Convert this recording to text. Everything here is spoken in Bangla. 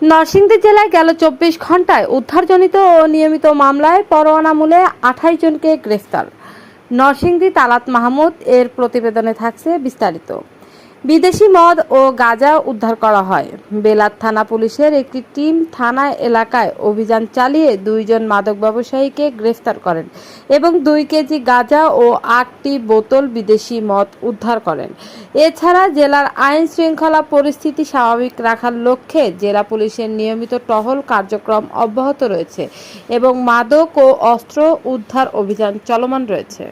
নরসিংদী জেলায় গেল চব্বিশ ঘন্টায় উদ্ধারজনিত ও নিয়মিত মামলায় পরোয়ানামূলে আঠাইশ জনকে গ্রেফতার। নরসিংদী তালাত মাহমুদ এর প্রতিবেদনে থাকছে বিস্তারিত। বিদেশি মদ ও গাঁজা উদ্ধার করা হয়। বেলার থানা পুলিশের একটি টিম থানা এলাকায় অভিযান চালিয়ে দুইজন মাদক ব্যবসায়ীকে গ্রেফতার করেন এবং দুই কেজি গাঁজা ও আটটি বোতল বিদেশি মদ উদ্ধার করেন। এছাড়া জেলার আইন শৃঙ্খলা পরিস্থিতি স্বাভাবিক রাখার লক্ষ্যে জেলা পুলিশের নিয়মিত টহল কার্যক্রম অব্যাহত রয়েছে এবং মাদক ও অস্ত্র উদ্ধার অভিযান চলমান রয়েছে।